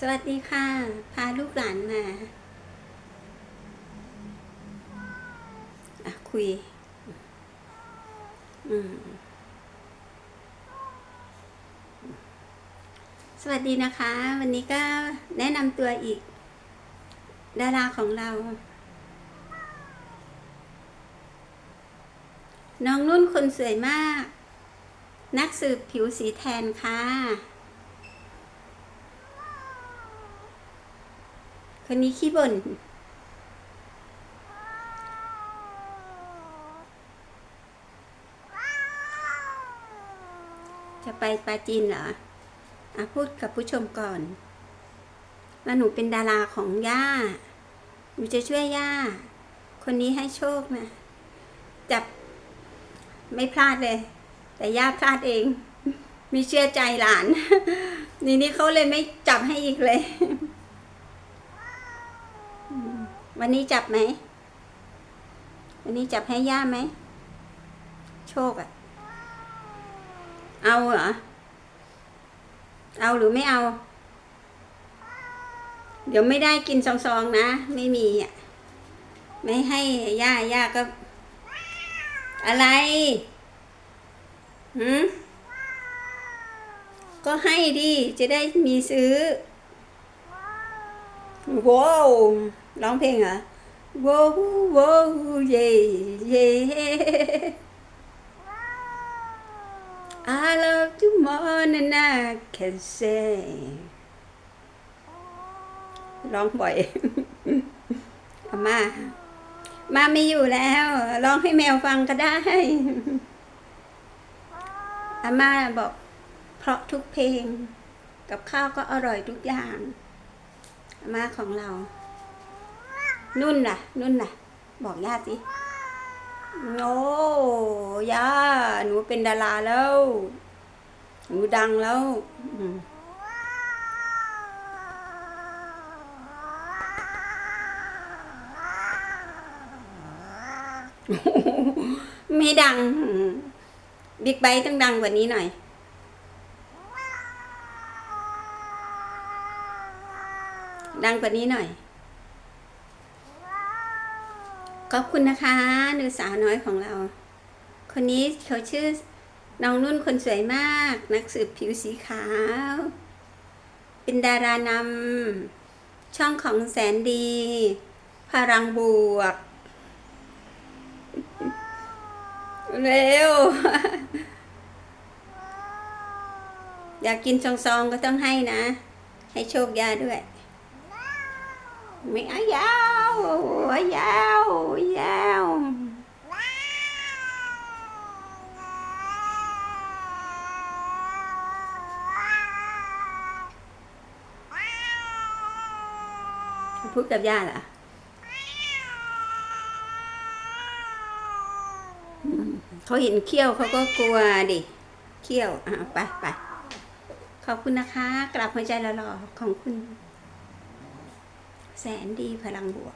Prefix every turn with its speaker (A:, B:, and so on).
A: สวัสดีค่ะ พาลูกหลานมาอะคุย อืม สวัสดีนะคะ วันนี้ก็แนะนำตัวอีก ดาราของเรา น้องนุ่นคนสวยมาก นักสืบผิวสีแทนค่ะ คนนี้ขี้บ่นจะไปปาจีนเหรออะพูดกับผู้ชมก่อนว่าหนูเป็นดาราของย่า หนูจะช่วยย่า คนนี้ให้โชคนะ จับไม่พลาดเลย แต่ย่าพลาดเอง มีเชื่อใจหลาน นี่นี่เขาเลยไม่จับให้อีกเลย วันนี้จับไหม วันนี้จับให้ย่าไหม โชคอะเอาเหรอ เอาหรือไม่เอา เดี๋ยวไม่ได้กินซองๆนะ ไม่มีอะ ไม่ให้ย่าย่าก็ อะไรหืมก็ให้ดิ จะได้มีซื้อ ว้าว ร้องเพลงเหรอว้าวว้าวเย่เย่ I love you more than I can say ร้องบ่อยอามา มาไม่อยู่แล้ว ร้องให้แมวฟังก็ได้อาม่าบอก เพราะทุกเพลง กับข้าวก็อร่อยทุกอย่างอาม่าของเรา นุ่นล่ะ นุ่นล่ะ บอกญาติสิโอ้ย่า หนูเป็นดาราแล้ว หนูดังแล้วไม่ดัง บิ๊กไบต้องดังกว่านี้หน่อย ดังกว่านี้หน่อย ขอบคุณนะคะหนูสาวน้อยของเรา คนนี้เขาชื่อน้องนุ่นคนสวยมาก นักสืบผิวสีขาว เป็นดารานำช่องของแสนดี พลังบวก เร็ว อยากกินซองๆก็ต้องให้นะ ให้โชคยาด้วย ไม่เอายาวยาวยาว พูดกับย่าล่ะเขาเห็นเขี้ยวเขาก็กลัวดิ เขี้ยวอะไปไปขอบคุณนะคะ กลับหัวใจหล่อๆของคุณ แสนดีพลังบวก